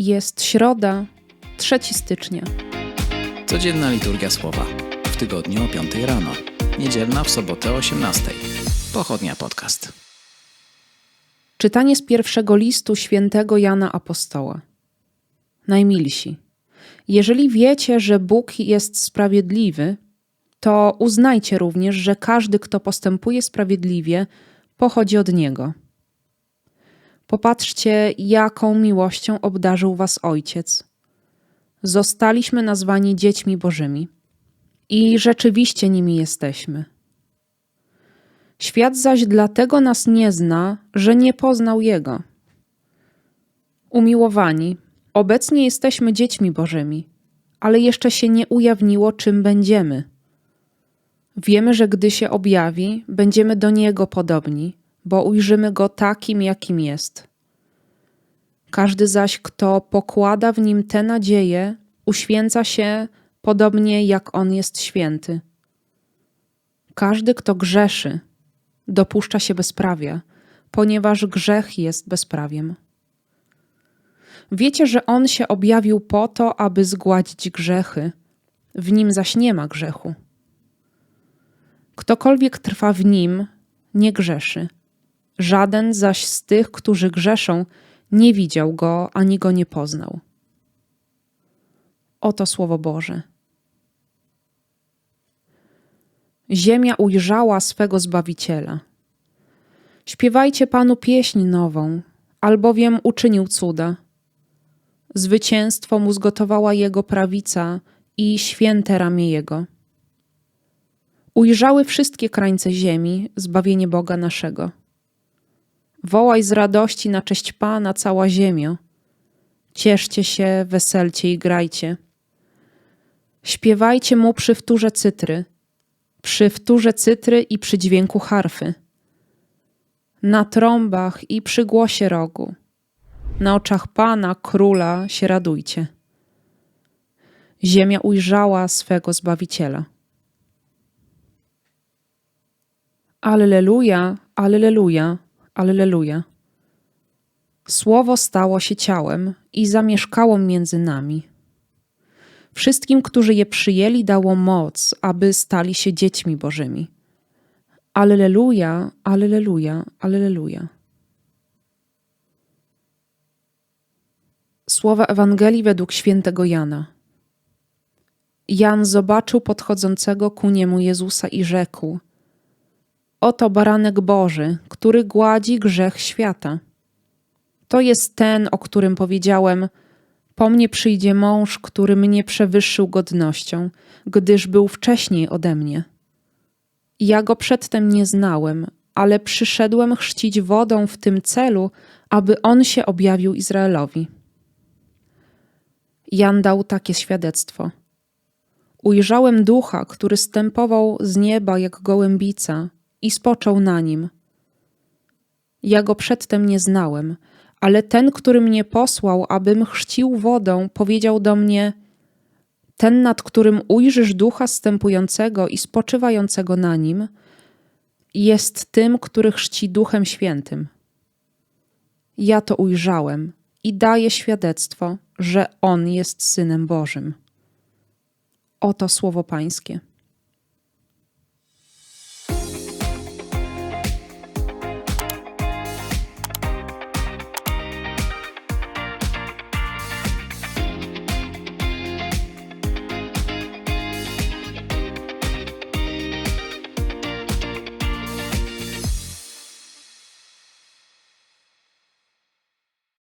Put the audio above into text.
Jest środa, 3 stycznia. Codzienna liturgia słowa. W tygodniu o 5 rano. Niedzielna w sobotę o 18. Pochodnia podcast. Czytanie z pierwszego listu świętego Jana Apostoła. Najmilsi, jeżeli wiecie, że Bóg jest sprawiedliwy, to uznajcie również, że każdy, kto postępuje sprawiedliwie, pochodzi od Niego. Popatrzcie, jaką miłością obdarzył Was Ojciec. Zostaliśmy nazwani dziećmi Bożymi i rzeczywiście nimi jesteśmy. Świat zaś dlatego nas nie zna, że nie poznał Jego. Umiłowani, obecnie jesteśmy dziećmi Bożymi, ale jeszcze się nie ujawniło, czym będziemy. Wiemy, że gdy się objawi, będziemy do Niego podobni, bo ujrzymy Go takim, jakim jest. Każdy zaś, kto pokłada w Nim tę nadzieję, uświęca się podobnie jak On jest święty. Każdy, kto grzeszy, dopuszcza się bezprawia, ponieważ grzech jest bezprawiem. Wiecie, że On się objawił po to, aby zgładzić grzechy, w Nim zaś nie ma grzechu. Ktokolwiek trwa w Nim, nie grzeszy. Żaden zaś z tych, którzy grzeszą, nie widział Go ani Go nie poznał. Oto Słowo Boże. Ziemia ujrzała swego Zbawiciela. Śpiewajcie Panu pieśń nową, albowiem uczynił cuda. Zwycięstwo mu zgotowała Jego prawica i święte ramię Jego. Ujrzały wszystkie krańce ziemi zbawienie Boga naszego. Wołaj z radości na cześć Pana cała ziemio. Cieszcie się, weselcie i grajcie. Śpiewajcie mu przy wtórze cytry, przy wtórze cytry i przy dźwięku harfy. Na trąbach i przy głosie rogu. Na oczach Pana, Króla się radujcie. Ziemia ujrzała swego Zbawiciela. Alleluja, alleluja, alleluja. Słowo stało się ciałem i zamieszkało między nami. Wszystkim, którzy je przyjęli, dało moc, aby stali się dziećmi Bożymi. Alleluja, alleluja, alleluja. Słowa Ewangelii według świętego Jana. Jan zobaczył podchodzącego ku niemu Jezusa i rzekł: Oto baranek Boży, który gładzi grzech świata. To jest ten, o którym powiedziałem: Po mnie przyjdzie mąż, który mnie przewyższył godnością, gdyż był wcześniej ode mnie. Ja go przedtem nie znałem, ale przyszedłem chrzcić wodą w tym celu, aby on się objawił Izraelowi. Jan dał takie świadectwo. Ujrzałem ducha, który stępował z nieba jak gołębica i spoczął na nim. Ja go przedtem nie znałem, ale ten, który mnie posłał, abym chrzcił wodą, powiedział do mnie: Ten, nad którym ujrzysz ducha stępującego i spoczywającego na nim, jest tym, który chrzci duchem świętym. Ja to ujrzałem i daję świadectwo, że on jest synem Bożym. Oto słowo Pańskie.